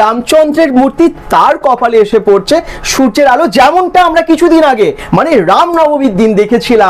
রামচন্দ্রের মূর্তি তার কপালে এসে পড়ছে। সূর্যের আলো যেমনটা আমরা কিছুদিন আগে মানে রামনবমীর দিন দেখেছিলাম।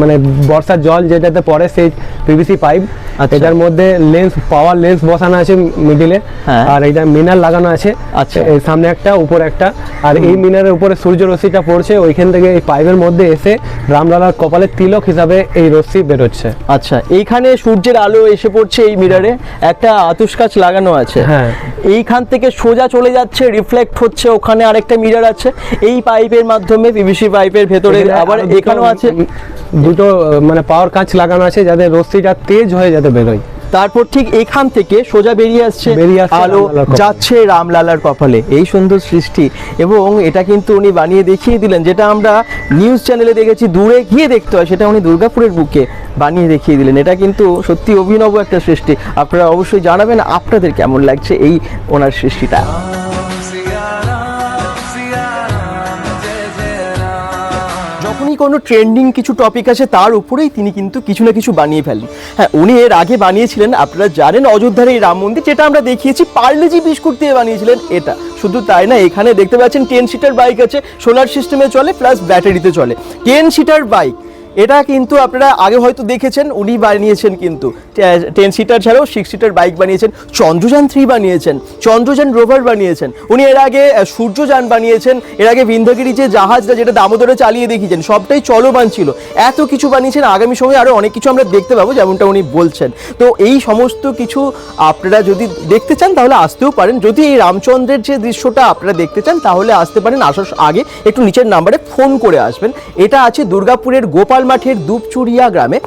মানে বর্ষার জল যেটাতে পড়ে সেই পিভিসি পাইপ আচ্ছা। এটার মধ্যে লেন্স পাওয়ার লেন্স বসানো আছে মিডিলে হ্যাঁ। আর এটা মিনার লাগানো আছে। আচ্ছা। এই সামনে একটা উপরে একটা। আর এই মিনারের উপরে সূর্য রশ্মিটা পড়ছে ওইখান থেকে এই পাইপের মধ্যে এসে রামলালার কপালে তিলক হিসাবে এই রশ্মি বেরোচ্ছে। আচ্ছা এইখানে সূর্যের আলো এসে পড়ছে এই মিরারে একটা আতুশ কাচ লাগানো আছে। হ্যাঁ। এইখান থেকে সোজা চলে যাচ্ছে রিফ্লেক্ট হচ্ছে ওখানে আরেকটা মিরার আছে। এই পাইপের মাধ্যমে পিভিসি পাইপের ভেতরে আবার এখানেও আছে। দুটো মানে পাওয়ার কাঁচ লাগানো আছে যাতে রশ্মিটা তেজ হয়ে বেরোয় তারপর ঠিক এখান থেকে সোজা বেরিয়ে আসছে আলো যাচ্ছে রামলালার কপালে। এই সুন্দর সৃষ্টি। এবং এটা কিন্তু উনি বানিয়ে দেখিয়ে দিলেন যেটা আমরা নিউজ চ্যানেলে দেখেছি দূরে গিয়ে দেখতে হয় সেটা উনি দুর্গাপুরের বুকে বানিয়ে দেখিয়ে দিলেন। এটা কিন্তু সত্যি অভিনব একটা সৃষ্টি। আপনারা অবশ্যই জানাবেন আপনাদের কেমন লাগছে এই ওনার সৃষ্টিটা। কোনো ট্রেন্ডিং কিছু টপিক আছে, তার উপরেই তিনি কিন্তু কিছু না কিছু বানিয়ে ফেলেন হ্যাঁ উনি এর আগে বানিয়েছিলেন, আপনারা জানেন অযোধ্যার এই রাম মন্দির, যেটা আমরা দেখিয়েছি, পার্লেজি বিস্কুট দিয়ে বানিয়েছিলেন এটা। শুধু তাই না, এখানে দেখতে পাচ্ছেন টেন সিটার বাইক আছে সোলার সিস্টেমে চলে প্লাস ব্যাটারিতে চলে। টেন সিটার বাইক এটা কিন্তু আপনারা আগে হয়তো দেখেছেন, উনি বানিয়েছেন কিন্তু। টেন সিটার ছাড়াও সিক্স সিটার বাইক বানিয়েছেন, চন্দ্রযান থ্রি বানিয়েছেন, চন্দ্রযান রোভার বানিয়েছেন। উনি এর আগে সূর্যযান বানিয়েছেন, এর আগে বিন্ধ্যাগিরি যে জাহাজটা যেটা দামোদরে চালিয়ে দেখিয়েছেন, সবটাই চলমান ছিল। এত কিছু বানিয়েছেন, আগামী সময়ে আরও অনেক কিছু আমরা দেখতে পাবো, যেমনটা উনি বলছেন। তো এই সমস্ত কিছু আপনারা যদি দেখতে চান, তাহলে আসতেও পারেন। যদি এই রামচন্দ্রের যে দৃশ্যটা আপনারা দেখতে চান, তাহলে আসতে পারেন। আসার আগে একটু নিচের নাম্বারে ফোন করে আসবেন। এটা আছে দুর্গাপুরের গোপাল মাঠের দুপচুরিয়া গ্রামে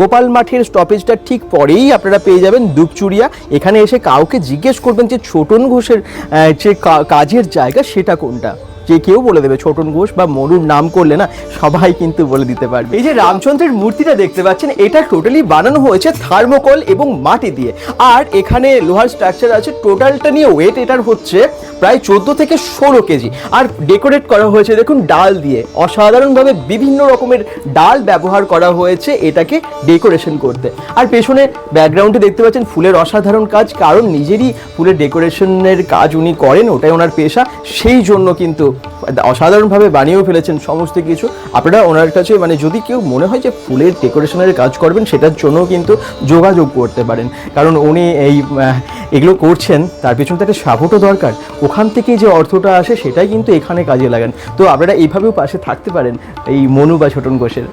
গোপাল মাঠের স্টপেজটা ঠিক পরেই আপনারা পেয়ে যাবেন দুপচুরিয়া। এখানে এসে কাউকে জিজ্ঞেস করবেন যে ছোটন ঘোষের যে কাজের জায়গা সেটা কোনটা? যে কেউ বলে দেবে, ছোটন ঘোষ বা মনুর নাম করলে না সবাই কিন্তু বলে দিতে পারবে। এই যে রামচন্দ্রের মূর্তিটা দেখতে পাচ্ছেন, এটা টোটালি বানানো হয়েছে থার্মোকল এবং মাটি দিয়ে। আর এখানে লোহার স্ট্রাকচার আছে টোটালটা নিয়ে ওয়েট এটার হচ্ছে প্রায় চোদ্দ থেকে ষোলো কেজি। আর ডেকোরেট করা হয়েছে, দেখুন, ডাল দিয়ে। অসাধারণভাবে বিভিন্ন রকমের ডাল ব্যবহার করা হয়েছে এটাকে ডেকোরেশন করতে। আর পেছনে ব্যাকগ্রাউন্ডে দেখতে পাচ্ছেন, ফুলের অসাধারণ কাজ, কারণ নিজেরই ফুলের ডেকোরেশনের কাজ উনি করেন, ওটাই ওনার পেশা। সেই জন্য কিন্তু অসাধারণভাবে বানিয়েও ফেলেছেন সমস্ত কিছু। আপনারা ওনার কাছে মানে যদি কেউ মনে হয় যে ফুলের ডেকোরেশনের কাজ করবেন, সেটার জন্যও কিন্তু যোগাযোগ করতে পারেন। কারণ উনি এই এগুলো করছেন, তার পেছনে তো একটা সাপোর্টও দরকার। ওখান থেকে যে অর্থটা আসে, সেটাই কিন্তু এখানে কাজে লাগান। তো আপনারা এইভাবেও পাশে থাকতে পারেন এই মনু বা ছোটন ঘোষের।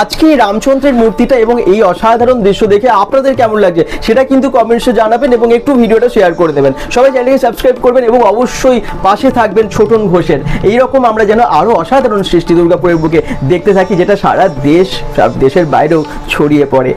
আজকে এই রামচন্দ্রের মূর্তিটা এবং এই অসাধারণ দৃশ্য দেখে আপনাদের কেমন লাগছে সেটা কিন্তু কমেন্টসে জানাবেন এবং একটু ভিডিওটা শেয়ার করে দেবেন। সবাই চ্যানেলকে সাবস্ক্রাইব করবেন এবং অবশ্যই পাশে থাকবেন ছোটন ঘোষের। এইরকম আমরা যেন আরও অসাধারণ সৃষ্টি দুর্গাপুরের বুকে দেখতে থাকি, যেটা সারা দেশ দেশের বাইরেও ছড়িয়ে পড়ে।